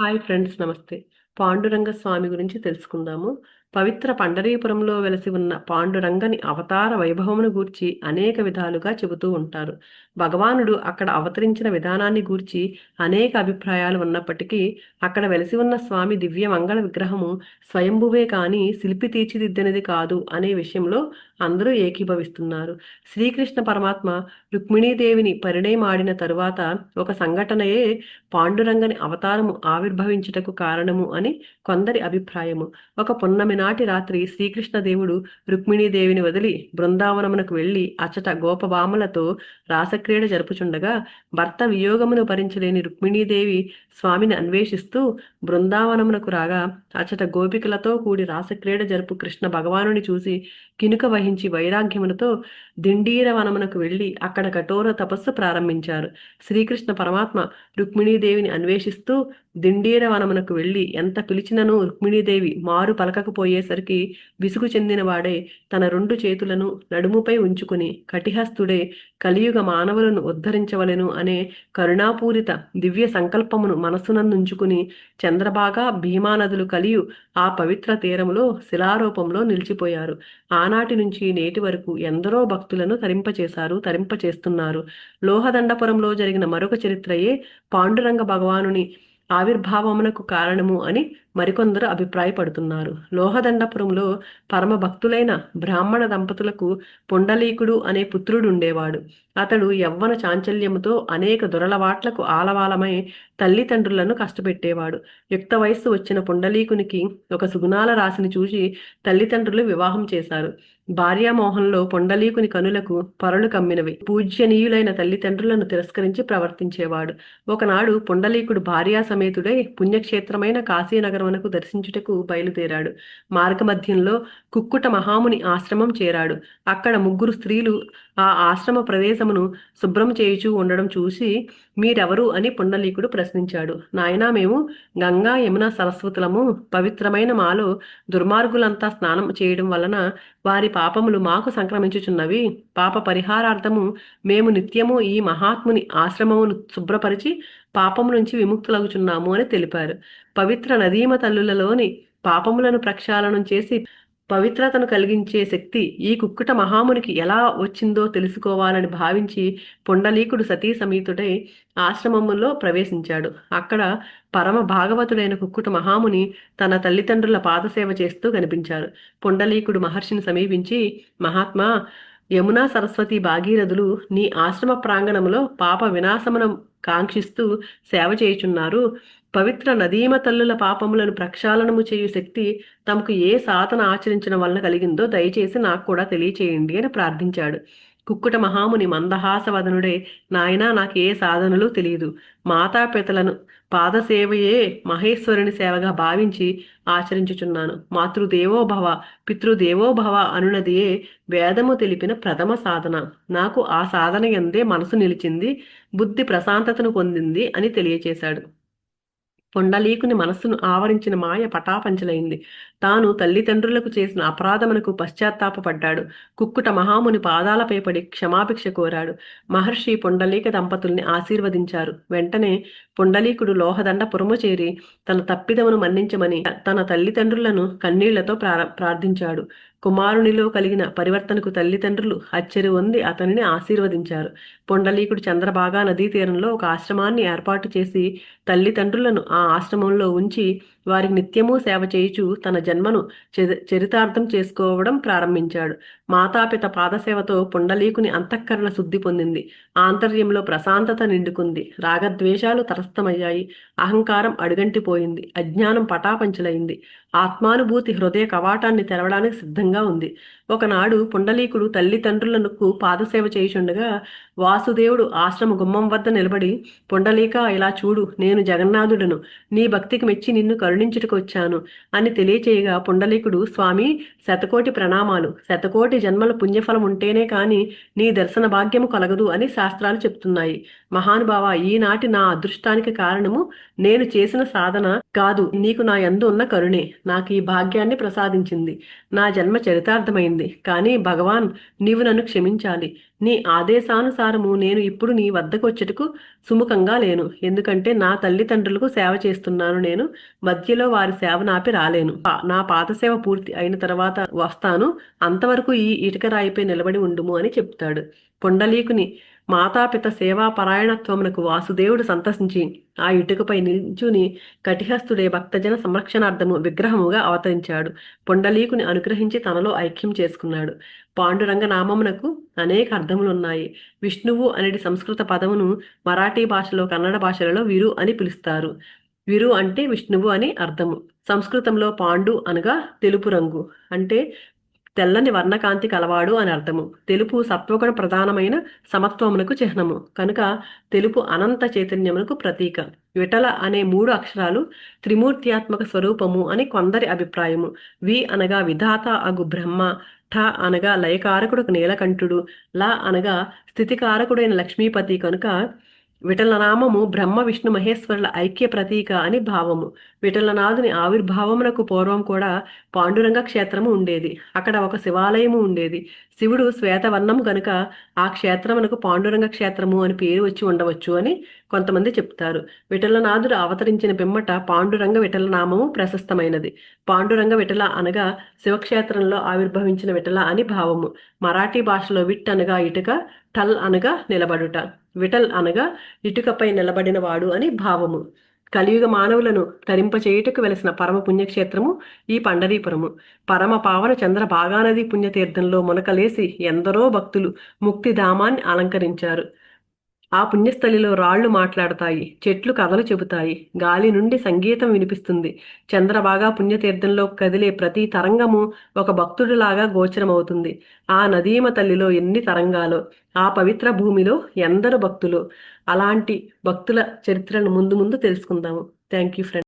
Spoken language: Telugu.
హాయ్ ఫ్రెండ్స్ నమస్తే. పాండురంగ స్వామి గురించి తెలుసుకుందాము. పవిత్ర పండరీపురంలో వెలసి ఉన్న పాండురంగని అవతార వైభవమును గూర్చి అనేక విధాలుగా చెబుతూ ఉంటారు. భగవానుడు అక్కడ అవతరించిన విధానాన్ని గూర్చి అనేక అభిప్రాయాలు ఉన్నప్పటికీ అక్కడ వెలసి ఉన్న స్వామి దివ్య మంగళ విగ్రహము స్వయంభువే కాని శిల్పి తీర్చిదిద్దినది కాదు అనే విషయంలో అందరూ ఏకీభవిస్తున్నారు. శ్రీకృష్ణ పరమాత్మ రుక్మిణీదేవిని పరిణయమాడిన తరువాత ఒక సంఘటనయే పాండురంగని అవతారము ఆవిర్భవించుటకు కారణము అని కొందరి అభిప్రాయము. ఒక పున్నమిన నాటి రాత్రి శ్రీకృష్ణదేవుడు రుక్మిణీదేవిని వదిలి బృందావనమునకు వెళ్ళి అచ్చట గోపభామలతో రాసక్రీడ జరుపుచుండగా భర్త వియోగమును భరించలేని రుక్మిణీదేవి స్వామిని అన్వేషిస్తూ బృందావనమునకు రాగా అచ్చట గోపికలతో కూడి రాసక్రీడ జరుపు కృష్ణ భగవానుని చూసి కినుక వహించి వైరాగ్యములతో దిండీర వనమునకు వెళ్ళి అక్కడ కఠోర తపస్సు ప్రారంభించారు. శ్రీకృష్ణ పరమాత్మ రుక్మిణీదేవిని అన్వేషిస్తూ దిండీర వనమునకు వెళ్ళి ఎంత పిలిచినను రుక్మిణీదేవి మారు పలకకపోయేసరికి విసుగు చెందినవాడే తన రెండు చేతులను నడుముపై ఉంచుకుని కటిహస్తుడే కలియుగ మానవులను ఉద్ధరించవలెను అనే కరుణాపూరిత దివ్య సంకల్పమును మనస్సునందుంచుకుని చంద్రబాగా భీమానదులు కలియు ఆ పవిత్ర తీరములో శిలారూపంలో నిలిచిపోయారు. ఆనాటి నుంచి నేటి వరకు ఎందరో భక్తులను తరింపచేశారు తరింపచేస్తున్నారు. లోహదండపురంలో జరిగిన మరొక చరిత్రయే పాండురంగ భగవానుని ఆవిర్భావమునకు కారణము అని మరికొందరు అభిప్రాయపడుతున్నారు. లోహదండపురంలో పరమ భక్తులైన బ్రాహ్మణ దంపతులకు పుండలీకుడు అనే పుత్రుడు ఉండేవాడు అతడు యవ్వన చాంచల్యముతో అనేక దురలవాట్లకు ఆలవాలమై తల్లిదండ్రులను కష్టపెట్టేవాడు. యుక్త వయస్సు వచ్చిన పుండలీకునికి ఒక సుగుణాల రాశిని చూసి తల్లిదండ్రులు వివాహం చేశారు. భార్యామోహంలో పొండలీకుని కనులకు పొరలు కమ్మినవి. పూజ్యనీయులైన తల్లిదండ్రులను తిరస్కరించి ప్రవర్తించేవాడు. ఒకనాడు పుండలీకుడు భార్యా సమేతుడై పుణ్యక్షేత్రమైన కాశీనగరం కాశీనగరమునకు దర్శించుటకు బయలుదేరాడు. మార్గమధ్యంలో కుక్కుట మహాముని ఆశ్రమం చేరాడు. అక్కడ ముగ్గురు స్త్రీలు ఆ ఆశ్రమ ప్రదేశమును శుభ్రం చేయుచూ ఉండడం చూసి మీరెవరు? అని పుండలీకుడు ప్రశ్నించాడు. నాయనా మేము గంగా యమున సరస్వతులము పవిత్రమైన మాలో దుర్మార్గులంతా స్నానం చేయడం వలన వారి పాపములు మాకు సంక్రమించుచున్నవి. పాప పరిహారార్థము మేము నిత్యము ఈ మహాత్ముని ఆశ్రమమును శుభ్రపరిచి పాపము నుంచి విముక్తులగుచున్నాము అని తెలిపారు. పవిత్ర నదీమ తల్లులలోని పాపములను ప్రక్షాళనం చేసి పవిత్రతను కలిగించే శక్తి ఈ కుక్కుట మహామునికి ఎలా వచ్చిందో తెలుసుకోవాలని భావించి పుండలీకుడు సతీ సమేతుడై ఆశ్రమములో ప్రవేశించాడు. అక్కడ పరమ భాగవతుడైన కుక్కుట మహాముని తన తల్లిదండ్రుల పాదసేవ చేస్తూ కనిపించారు. పుండలీకుడు మహర్షిని సమీపించి మహాత్మా యమునా సరస్వతి భాగీరథులు నీ ఆశ్రమ ప్రాంగణములో పాప వినాశమును కాంక్షిస్తూ సేవ చేయుచున్నారు. పవిత్ర నదీమ తల్లుల పాపములను ప్రక్షాళనము చేయు శక్తి తమకు ఏ సాధన ఆచరించడం వలన కలిగిందో దయచేసి నాకు కూడా తెలియచేయండి అని ప్రార్థించాడు. కుక్కుట మహాముని మందహాసవదనుడే నాయనా నాకు ఏ సాధనలు తెలియదు. మాతాపితలను పాదసేవయే మహేశ్వరుని సేవగా భావించి ఆచరించుచున్నాను. మాతృదేవోభవ పితృదేవోభవ అనునదియే వేదము తెలిపిన ప్రథమ సాధన. నాకు ఆ సాధన ఎందే మనసు నిలిచింది బుద్ధి ప్రశాంతతను పొందింది అని తెలియచేశాడు. పొండలీకుని మనస్సును ఆవరించిన మాయ పటాపంచలైంది. తాను తల్లిదండ్రులకు చేసిన అపరాధమునకు పశ్చాత్తాపపడ్డాడు. కుక్కుట మహాముని పాదాలపై పడి క్షమాభిక్ష కోరాడు. మహర్షి పొండలీక దంపతుల్ని ఆశీర్వదించారు. వెంటనే పొండలీకుడు లోహదండ పురము చేరి తన తప్పిదమును మన్నించమని తన తల్లిదండ్రులను కన్నీళ్ళతో ప్రార్థించాడు. కుమారునిలో కలిగిన పరివర్తనకు తల్లిదండ్రులు అచ్చరి పొంది అతనిని ఆశీర్వదించారు. పొండలీకుడు చంద్రబాగా నదీ తీరంలో ఒక ఆశ్రమాన్ని ఏర్పాటు చేసి తల్లిదండ్రులను ఆ ఆశ్రమంలో ఉంచి వారికి నిత్యము సేవ చేయుచు తన జన్మను చరితార్థం చేసుకోవడం ప్రారంభించాడు. మాతాపిత పాదసేవతో పుండలీకుని అంతఃకరణ శుద్ధి పొందింది. ఆంతర్యంలో ప్రశాంతత నిండుకుంది. రాగద్వేషాలు తరస్థమయ్యాయి. అహంకారం అడుగంటిపోయింది. అజ్ఞానం పటాపంచలైంది. ఆత్మానుభూతి హృదయ కవాటాన్ని తెరవడానికి సిద్ధంగా ఉంది. ఒకనాడు పుండలీకుడు తల్లిదండ్రులకు పాదసేవ చేయుచుండగా వాసుదేవుడు ఆశ్రమ గుమ్మం వద్ద నిలబడి పుండలీక ఇలా చూడు. నేను జగన్నాథుడను. నీ భక్తికి మెచ్చి నిన్ను కరుణించుటకు వచ్చాను అని తెలియచేయగా పుండలీకుడు స్వామి శతకోటి ప్రణామాలు. శతకోటి జన్మల పుణ్యఫలం ఉంటేనే కాని నీ దర్శన భాగ్యము కలగదు అని శాస్త్రాలు చెప్తున్నాయి. మహానుభావ ఈనాటి నా అదృష్టానికి కారణము నేను చేసిన సాధన కాదు. నీకు నా యందు ఉన్న కరుణే. నాకు ఈ భాగ్యాన్ని ప్రసాదించింది. నా జన్మ చరితార్థమైంది. కానీ భగవాన్ నీవు నన్ను క్షమించాలి. నీ ఆదేశానుసారము నేను ఇప్పుడు నీ వద్దకు వచ్చేటకు సుముఖంగా లేను. ఎందుకంటే నా తల్లిదండ్రులకు సేవ చేస్తున్నాను నేను. మధ్యలో వారి సేవ నాపి రాలేను. నా పాత సేవ పూర్తి అయిన తర్వాత వస్తాను. అంతవరకు ఈ ఇటుక రాయిపై నిలబడి ఉండుము అని చెప్తాడు. పొండలీకుని మాతాపిత సేవాపరాయణత్వమునకు వాసుదేవుడు సంతసించి ఆ ఇటుకపై నిల్చుని కటిహస్తుడే భక్తజన సంరక్షణార్థము విగ్రహముగా అవతరించాడు. పొండలీకుని అనుగ్రహించి తనలో ఐక్యం చేసుకున్నాడు. పాండురంగ నామమునకు అనేక అర్థములున్నాయి. విష్ణువు అనేది సంస్కృత పదమును మరాఠీ భాషలో కన్నడ భాషలలో విరు అని పిలుస్తారు. విరు అంటే విష్ణువు అని అర్థము. సంస్కృతంలో పాండు అనగా తెలుపు రంగు. అంటే తెల్లని వర్ణకాంతి కలవాడు అని అర్థము. తెలుపు సత్వగుణ ప్రధానమైన సమత్వమునకు చిహ్నము. కనుక తెలుపు అనంత చైతన్యమునకు ప్రతీక. విఠల అనే మూడు అక్షరాలు త్రిమూర్త్యాత్మక స్వరూపము అని కొందరి అభిప్రాయము. వి అనగా విధాత అగు బ్రహ్మ. ఠ అనగా లయకారకుడు నీలకంఠుడు. ల అనగా స్థితికారకుడైన లక్ష్మీపతి. కనుక విఠలనామము బ్రహ్మ విష్ణు మహేశ్వరుల ఐక్య ప్రతీక అని భావము. విఠలనాథుని ఆవిర్భావమునకు పూర్వం కూడా పాండురంగ క్షేత్రము ఉండేది. అక్కడ ఒక శివాలయము ఉండేది. శివుడు శ్వేతవర్ణము గనుక ఆ క్షేత్రమునకు పాండురంగ క్షేత్రము అని పేరు వచ్చి ఉండవచ్చు అని కొంతమంది చెప్తారు. విఠలనాథుడు అవతరించిన పిమ్మట పాండురంగ విఠలనామము ప్రశస్తమైనది. పాండురంగ విఠల అనగా శివక్షేత్రంలో ఆవిర్భవించిన విఠల అని భావము. మరాఠీ భాషలో విట్ అనగా ఇటుక టల్ అనగా నిలబడుట. విఠల్ అనగా ఇటుకపై నిలబడిన వాడు అని భావము. కలియుగ మానవులను తరింపచేయుటకు వెలసిన పరమ పుణ్యక్షేత్రము ఈ పండరీపురము. పరమ పావన చంద్ర భాగానది పుణ్యతీర్థంలో మునకలేసి ఎందరో భక్తులు ముక్తిధామాన్ని అలంకరించారు. ఆ పుణ్యస్థలిలో రాళ్ళు మాట్లాడతాయి చెట్లు కథలు చెబుతాయి గాలి నుండి సంగీతం వినిపిస్తుంది. చంద్రబాగా పుణ్యతీర్థంలో కదిలే ప్రతి తరంగము ఒక భక్తుడిలాగా గోచరమవుతుంది. ఆ నదీమ తల్లిలో ఎన్ని తరంగాలో ఆ పవిత్ర భూమిలో ఎందరు భక్తులు? అలాంటి భక్తుల చరిత్రను ముందు ముందు తెలుసుకుందాము. Thank you friend